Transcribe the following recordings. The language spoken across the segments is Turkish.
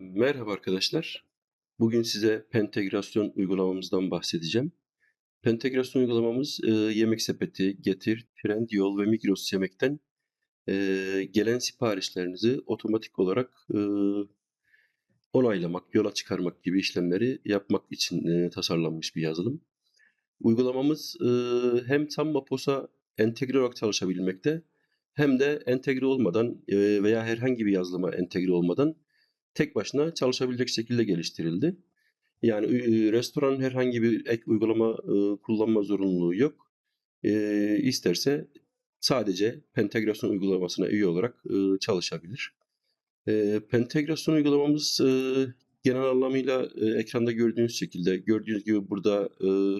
Merhaba arkadaşlar. Bugün size Pentegrasyon uygulamamızdan bahsedeceğim. Pentegrasyon uygulamamız Yemek Sepeti, Getir, Trendyol ve Migros Yemek'ten gelen siparişlerinizi otomatik olarak onaylamak, yola çıkarmak gibi işlemleri yapmak için tasarlanmış bir yazılım. Uygulamamız hem tam Mapos'a entegre olarak çalışabilmekte hem de entegre olmadan veya herhangi bir yazılıma entegre olmadan tek başına çalışabilecek şekilde geliştirildi. Yani e, restoran herhangi bir ek uygulama e, kullanma zorunluluğu yok. E, isterse sadece Pentegrasyon uygulamasına üye olarak e, çalışabilir. E, uygulamamız genel anlamıyla ekranda gördüğünüz şekilde. Gördüğünüz gibi burada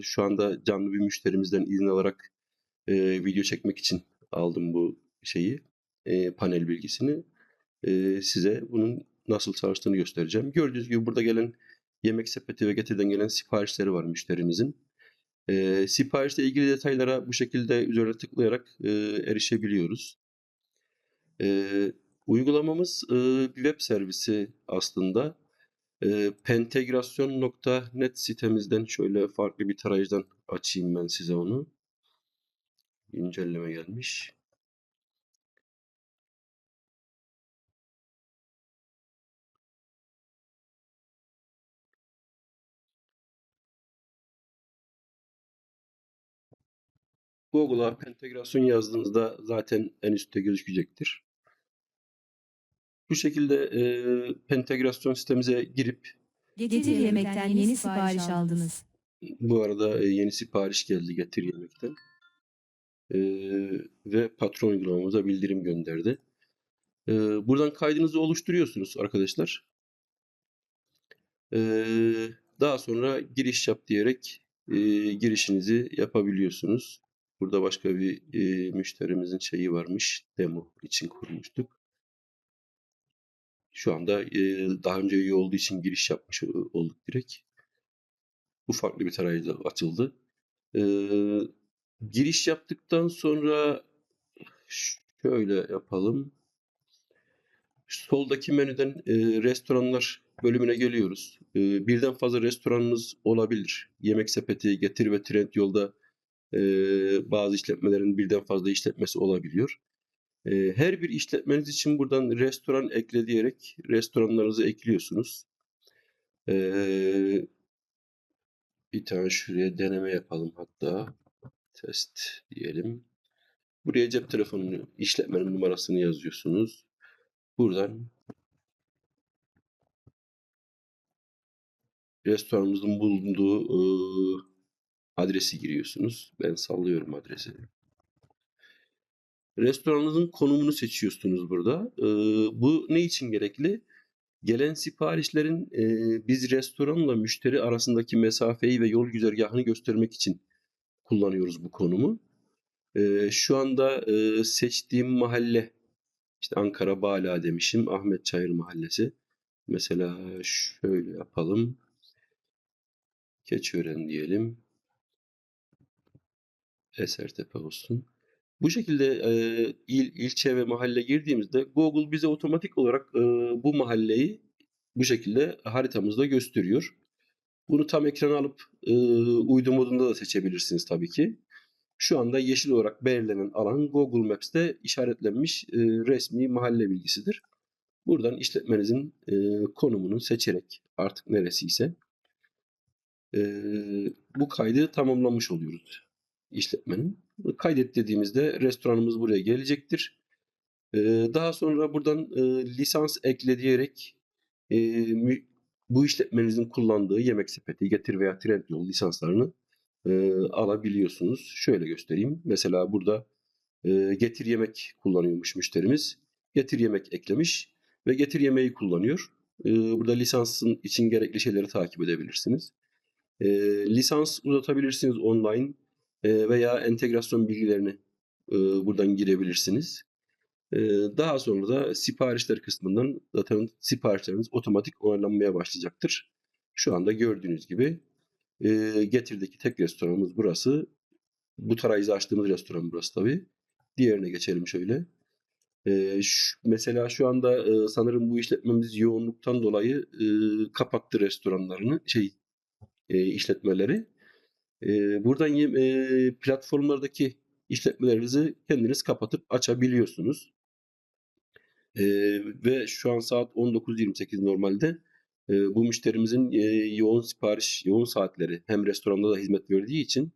şu anda canlı bir müşterimizden izin alarak video çekmek için aldım bu şeyi, panel bilgisini. Size bunun nasıl çalıştığını göstereceğim. Gördüğünüz gibi burada gelen yemek sepeti ve getirden gelen siparişleri var müşterimizin. E, siparişle ilgili detaylara bu şekilde üzerine tıklayarak e, erişebiliyoruz. E, uygulamamız e, bir web servisi aslında. E, pentegrasyon.net sitemizden şöyle farklı bir tarayıcıdan açayım ben size onu. Güncelleme gelmiş. Google'a pentegrasyon yazdığınızda zaten en üstte gözükecektir. Bu şekilde e, pentegrasyon sitemize girip Getir yemekten yeni sipariş aldınız. bu arada e, yeni sipariş geldi getir yemekten. E, ve patron uygulamamıza bildirim gönderdi. E, buradan kaydınızı oluşturuyorsunuz arkadaşlar. E, daha sonra giriş yap diyerek e, girişinizi yapabiliyorsunuz. Burada başka bir e, müşterimizin şeyi varmış. Demo için kurmuştuk. Şu anda e, daha önce üye olduğu için giriş yapmış olduk direkt. Bu farklı bir tarayıcıda açıldı. E, giriş yaptıktan sonra şöyle yapalım. Soldaki menüden e, restoranlar bölümüne geliyoruz. E, birden fazla restoranınız olabilir. Yemek sepeti, getir ve Trendyol'da e, bazı işletmelerin birden fazla işletmesi olabiliyor. E, her bir işletmeniz için buradan restoran ekle diyerek restoranlarınızı ekliyorsunuz. E, bir tane şuraya deneme yapalım hatta. Test diyelim. Buraya cep telefonunu, işletmenin numarasını yazıyorsunuz. Buradan restoranımızın bulunduğu e, adresi giriyorsunuz. Ben sallıyorum adresi. Restoranınızın konumunu seçiyorsunuz burada. E, bu ne için gerekli? Gelen siparişlerin e, biz restoranla müşteri arasındaki mesafeyi ve yol güzergahını göstermek için kullanıyoruz bu konumu. E, şu anda e, seçtiğim mahalle işte Ankara Bala demişim. Ahmet Çayır Mahallesi. Mesela şöyle yapalım. Keçiören diyelim. Esertepe olsun. Bu şekilde e, il, ilçe ve mahalle girdiğimizde Google bize otomatik olarak e, bu mahalleyi bu şekilde haritamızda gösteriyor. Bunu tam ekrana alıp e, uydu modunda da seçebilirsiniz tabii ki. Şu anda yeşil olarak belirlenen alan Google Maps'te işaretlenmiş e, resmi mahalle bilgisidir. Buradan işletmenizin e, konumunu seçerek artık neresiyse e, bu kaydı tamamlamış oluyoruz işletmenin. Kaydet dediğimizde restoranımız buraya gelecektir. E, daha sonra buradan e, lisans ekle diyerek e, bu işletmenizin kullandığı yemek sepeti, getir veya Trendyol lisanslarını e, alabiliyorsunuz. Şöyle göstereyim. Mesela burada getir yemek kullanıyormuş müşterimiz. Getir yemek eklemiş ve getir yemeği kullanıyor. Burada lisansın için gerekli şeyleri takip edebilirsiniz. Lisans uzatabilirsiniz online veya entegrasyon bilgilerini e, buradan girebilirsiniz. E, daha sonra da siparişler kısmından zaten siparişleriniz otomatik onaylanmaya başlayacaktır. Şu anda gördüğünüz gibi e, Getir'deki tek restoranımız burası. Bu tarayıcı açtığımız restoran burası tabii. Diğerine geçelim şöyle. Mesela şu anda, sanırım bu işletmemiz yoğunluktan dolayı, ııı, kapattı restoranlarını, şey, işletmeleri. Buradan platformlardaki işletmelerinizi kendiniz kapatıp açabiliyorsunuz. Ve şu an saat 19.28 normalde. Bu müşterimizin, yoğun sipariş, yoğun saatleri hem restoranda da hizmet verdiği için,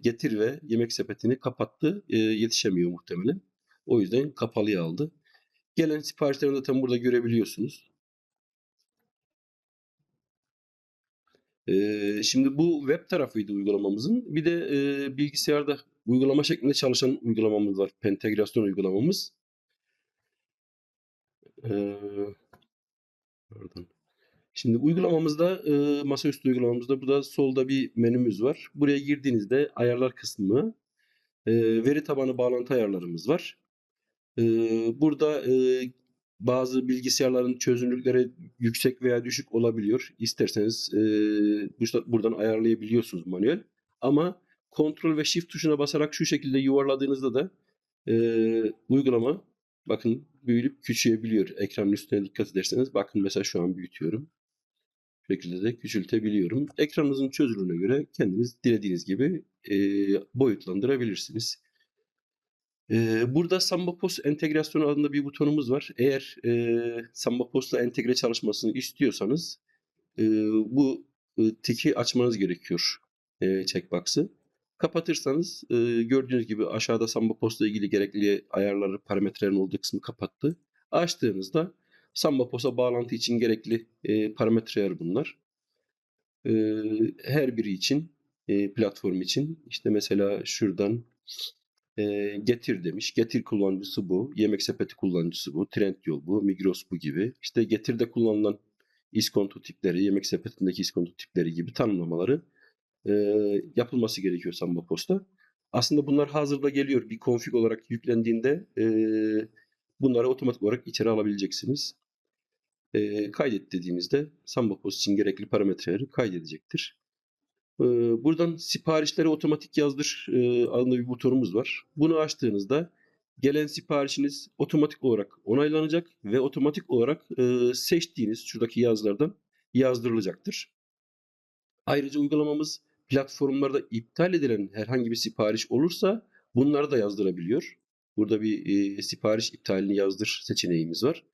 Getir ve Yemek Sepeti'ni kapattı. Yetişemiyor muhtemelen. O yüzden kapalıya aldı. Gelen siparişleri zaten burada görebiliyorsunuz. Şimdi bu web tarafıydı uygulamamızın. Bir de, eee, bilgisayarda uygulama şeklinde çalışan uygulamamız var. Pentegrasyon uygulamamız. Pardon. Şimdi uygulamamızda, eee, masaüstü uygulamamızda burada solda bir menümüz var. Buraya girdiğinizde ayarlar kısmı, eee, veri tabanı bağlantı ayarlarımız var. Eee, burada, eee, bazı bilgisayarların çözünürlükleri yüksek veya düşük olabiliyor. İsterseniz, busta buradan ayarlayabiliyorsunuz manuel. Ama kontrol ve shift tuşuna basarak şu şekilde yuvarladığınızda da, eee, uygulama bakın büyüyüp küçülebiliyor. Ekranın üstüne dikkat ederseniz bakın mesela şu an büyütüyorum. Bu şekilde de küçültebiliyorum. Ekranınızın çözünürlüğüne göre kendiniz dilediğiniz gibi, eee, boyutlandırabilirsiniz. Burada Samba POS entegrasyonu adında bir butonumuz var. Eğer, eee, Samba POS'la entegre çalışmasını istiyorsanız, eee, bu, tiki açmanız gerekiyor, eee, checkbox'ı. Kapatırsanız, eee, gördüğünüz gibi aşağıda Samba POS'la ilgili gerekli ayarları, parametrelerin olduğu kısmı kapattı. Açtığınızda Samba POS'a bağlantı için gerekli, eee, parametreler bunlar. Eee, her biri için, eee, platform için işte mesela şuradan, eee, Getir demiş. Getir kullanıcısı bu. Yemek Sepeti kullanıcısı bu. Trendyol bu. Migros bu gibi. İşte Getir'de kullanılan iskonto tipleri, Yemek Sepeti'ndeki iskonto tipleri gibi tanımlamaları, eee, yapılması gerekiyor Samba POS'ta. Aslında bunlar hazırda geliyor. Bir config olarak yüklendiğinde, eee, bunları otomatik olarak içeri alabileceksiniz. Eee, kaydet dediğimizde Samba POS için gerekli parametreleri kaydedecektir. Eee, buradan siparişleri otomatik yazdır, eee, adında bir butonumuz var. Bunu açtığınızda gelen siparişiniz otomatik olarak onaylanacak ve otomatik olarak, eee, seçtiğiniz şuradaki yazılardan yazdırılacaktır. Ayrıca uygulamamız platformlarda iptal edilen herhangi bir sipariş olursa bunları da yazdırabiliyor. Burada bir, eee, sipariş iptalini yazdır seçeneğimiz var.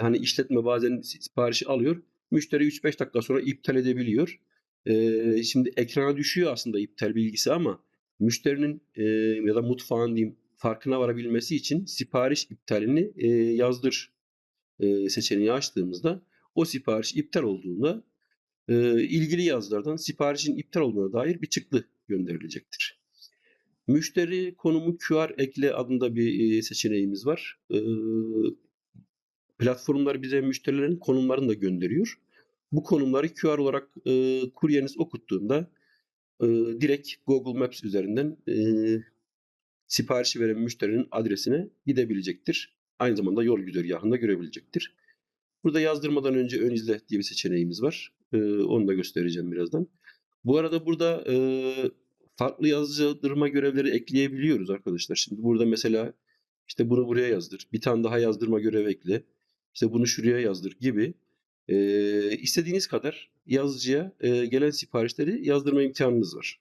Hani işletme bazen si siparişi alıyor, müşteri 3-5 dakika sonra iptal edebiliyor. Eee, şimdi ekrana düşüyor aslında iptal bilgisi ama müşterinin, eee, ya da mutfağın diyeyim farkına varabilmesi için sipariş iptalini, eee, yazdır, eee, seçeneği açtığımızda o sipariş iptal olduğunda, eee, ilgili yazılardan siparişin iptal olduğuna dair bir çıktı gönderilecektir. Müşteri konumu QR ekle adında bir, eee, seçeneğimiz var. Eee, platformlar bize müşterilerin konumlarını da gönderiyor. Bu konumları QR olarak, eee, kuryeniz okuttuğunda, eee, direkt Google Maps üzerinden, eee, siparişi veren müşterinin adresine gidebilecektir. Aynı zamanda yol güzergâhını da görebilecektir. Burada yazdırmadan önce ön izle diye bir seçeneğimiz var. Eee, onu da göstereceğim birazdan. Bu arada burada, eee, farklı yazdırma görevleri ekleyebiliyoruz arkadaşlar. Şimdi burada mesela işte bunu buraya yazdır, bir tane daha yazdırma görevi ekle, işte bunu şuraya yazdır gibi, eee, istediğiniz kadar yazıcıya, eee, gelen siparişleri yazdırma imkânınız var.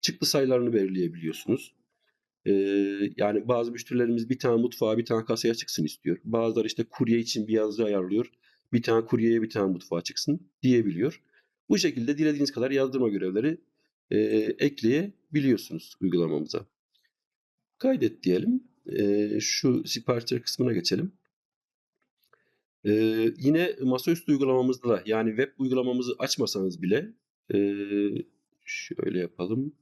Çıktı sayılarını belirleyebiliyorsunuz. Eee, yani bazı müşterilerimiz bir tane mutfağa, bir tane kasaya çıksın istiyor. Bazıları işte kurye için bir yazıcı ayarlıyor. Bir tane kuryeye, bir tane mutfağa çıksın diyebiliyor. Bu şekilde dilediğiniz kadar yazdırma görevleri, eee, ekleyebiliyorsunuz uygulamamıza. Kaydet diyelim. Eee, şu siparişler kısmına geçelim. Eee, yine masaüstü uygulamamızda da yani web uygulamamızı açmasanız bile, eee, şöyle yapalım.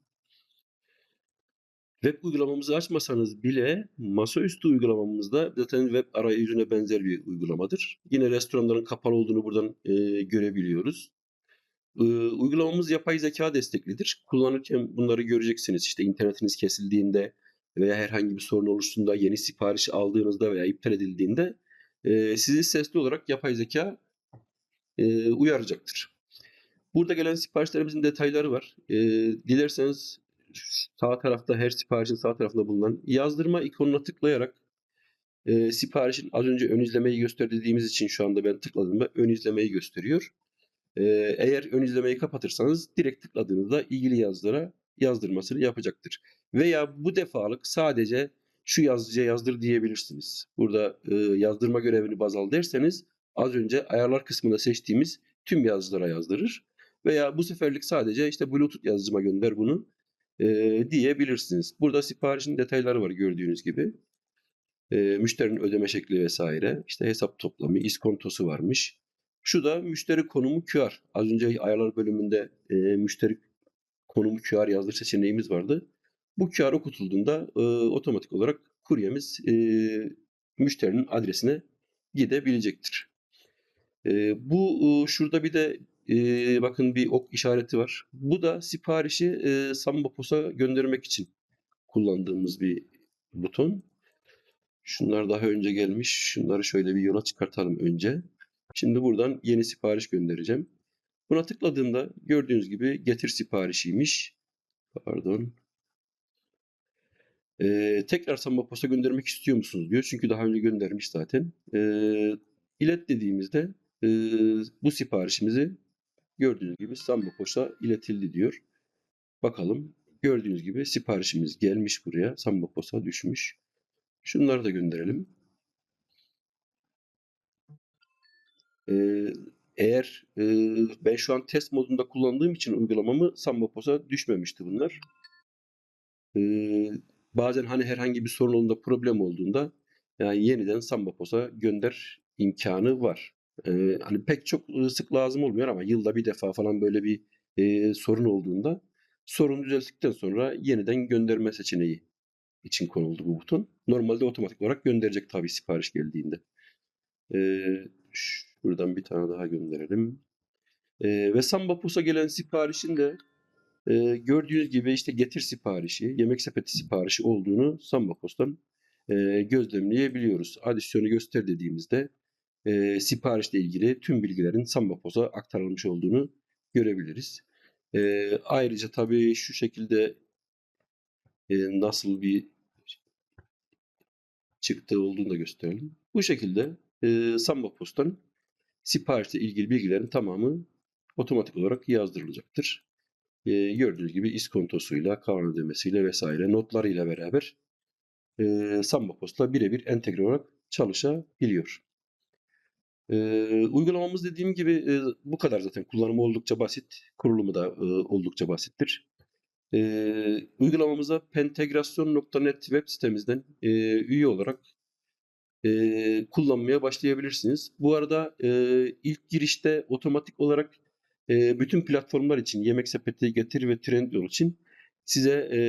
Web uygulamamızı açmasanız bile masaüstü uygulamamızda zaten web arayüzüne benzer bir uygulamadır. Yine restoranların kapalı olduğunu buradan, eee, görebiliyoruz. Iıı, uygulamamız yapay zekâ desteklidir. Kullanırken bunları göreceksiniz. İşte internetiniz kesildiğinde veya herhangi bir sorun oluştuğunda, yeni sipariş aldığınızda veya iptal edildiğinde, eee, sizi sesli olarak yapay zekâ, eee, uyaracaktır. Burada gelen siparişlerimizin detayları var. Eee, dilerseniz sağ tarafta her siparişin sağ tarafında bulunan yazdırma ikonuna tıklayarak e, siparişin az önce ön izlemeyi göster dediğimiz için şu anda ben tıkladığımda ön izlemeyi gösteriyor. E, eğer ön izlemeyi kapatırsanız direkt tıkladığınızda ilgili yazılara yazdırmasını yapacaktır. Veya bu defalık sadece şu yazıcıya yazdır diyebilirsiniz. Burada e, yazdırma görevini baz al derseniz az önce ayarlar kısmında seçtiğimiz tüm yazılara yazdırır. Veya bu seferlik sadece işte Bluetooth yazıcıma gönder bunu e, diyebilirsiniz. Burada siparişin detayları var gördüğünüz gibi. E, müşterinin ödeme şekli vesaire. İşte hesap toplamı, iskontosu varmış. Şu da müşteri konumu QR. Az önce ayarlar bölümünde e, müşteri konumu QR yazdır seçeneğimiz vardı. Bu QR okutulduğunda e, otomatik olarak kuryemiz e, müşterinin adresine gidebilecektir. E, bu e, şurada bir de e, bakın bir ok işareti var. Bu da siparişi e, Samba Post'a göndermek için kullandığımız bir buton. Şunlar daha önce gelmiş. Şunları şöyle bir yola çıkartalım önce. Şimdi buradan yeni sipariş göndereceğim. Buna tıkladığımda gördüğünüz gibi getir siparişiymiş. Pardon. Ee, tekrar Samba Post'a göndermek istiyor musunuz diyor. Çünkü daha önce göndermiş zaten. Ee, ilet dediğimizde e, bu siparişimizi gördüğünüz gibi Samba Post'a iletildi diyor. Bakalım. Gördüğünüz gibi siparişimiz gelmiş buraya. Samba Post'a düşmüş. Şunları da gönderelim. Ee, eğer e, ben şu an test modunda kullandığım için uygulamamı Samba Post'a düşmemişti bunlar. Ee, bazen hani herhangi bir sorun olduğunda, problem olduğunda yani yeniden Samba Post'a gönder imkanı var. Ee, hani pek çok sık lazım olmuyor ama yılda bir defa falan böyle bir e, sorun olduğunda sorunu düzelttikten sonra yeniden gönderme seçeneği için konuldu bu buton. Normalde otomatik olarak gönderecek tabii sipariş geldiğinde. Ee, şuradan bir tane daha gönderelim. Ee, ve Samba Post'a gelen siparişin de e, gördüğünüz gibi işte getir siparişi, yemek sepeti siparişi olduğunu Samba Post'tan e, gözlemleyebiliyoruz. Adisyonu göster dediğimizde e, siparişle ilgili tüm bilgilerin Samba Post'a aktarılmış olduğunu görebiliriz. E, ayrıca tabii şu şekilde e, nasıl bir çıktı olduğunu da gösterelim. Bu şekilde e, Samba Post'tan siparişle ilgili bilgilerin tamamı otomatik olarak yazdırılacaktır. E, gördüğünüz gibi iskontosuyla, kalan ödemesiyle vesaire notlarıyla beraber e, Samba birebir entegre olarak çalışabiliyor. E, uygulamamız dediğim gibi e, bu kadar zaten. Kullanımı oldukça basit. Kurulumu da e, oldukça basittir. E, uygulamamıza pentegrasyon.net web sitemizden e, üye olarak e, kullanmaya başlayabilirsiniz. Bu arada e, ilk girişte otomatik olarak e, bütün platformlar için Yemek Sepeti, Getir ve Trendyol için size e,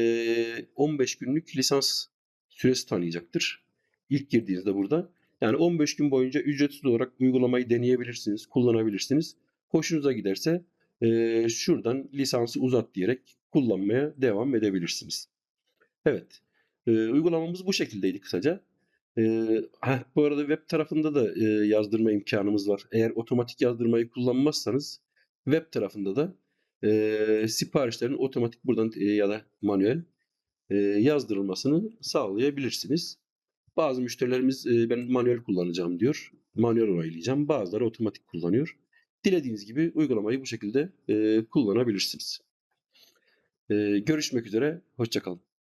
15 günlük lisans süresi tanıyacaktır. İlk girdiğinizde burada. Yani 15 gün boyunca ücretsiz olarak uygulamayı deneyebilirsiniz, kullanabilirsiniz. Hoşunuza giderse e, şuradan lisansı uzat diyerek kullanmaya devam edebilirsiniz. Evet, e, uygulamamız bu şekildeydi kısaca. E, heh, bu arada web tarafında da e, yazdırma imkanımız var. Eğer otomatik yazdırmayı kullanmazsanız web tarafında da e, siparişlerin otomatik buradan e, ya da manuel e, yazdırılmasını sağlayabilirsiniz. Bazı müşterilerimiz e, ben manuel kullanacağım diyor. Manuel onaylayacağım. Bazıları otomatik kullanıyor. Dilediğiniz gibi uygulamayı bu şekilde e, kullanabilirsiniz. E, görüşmek üzere. Hoşçakalın.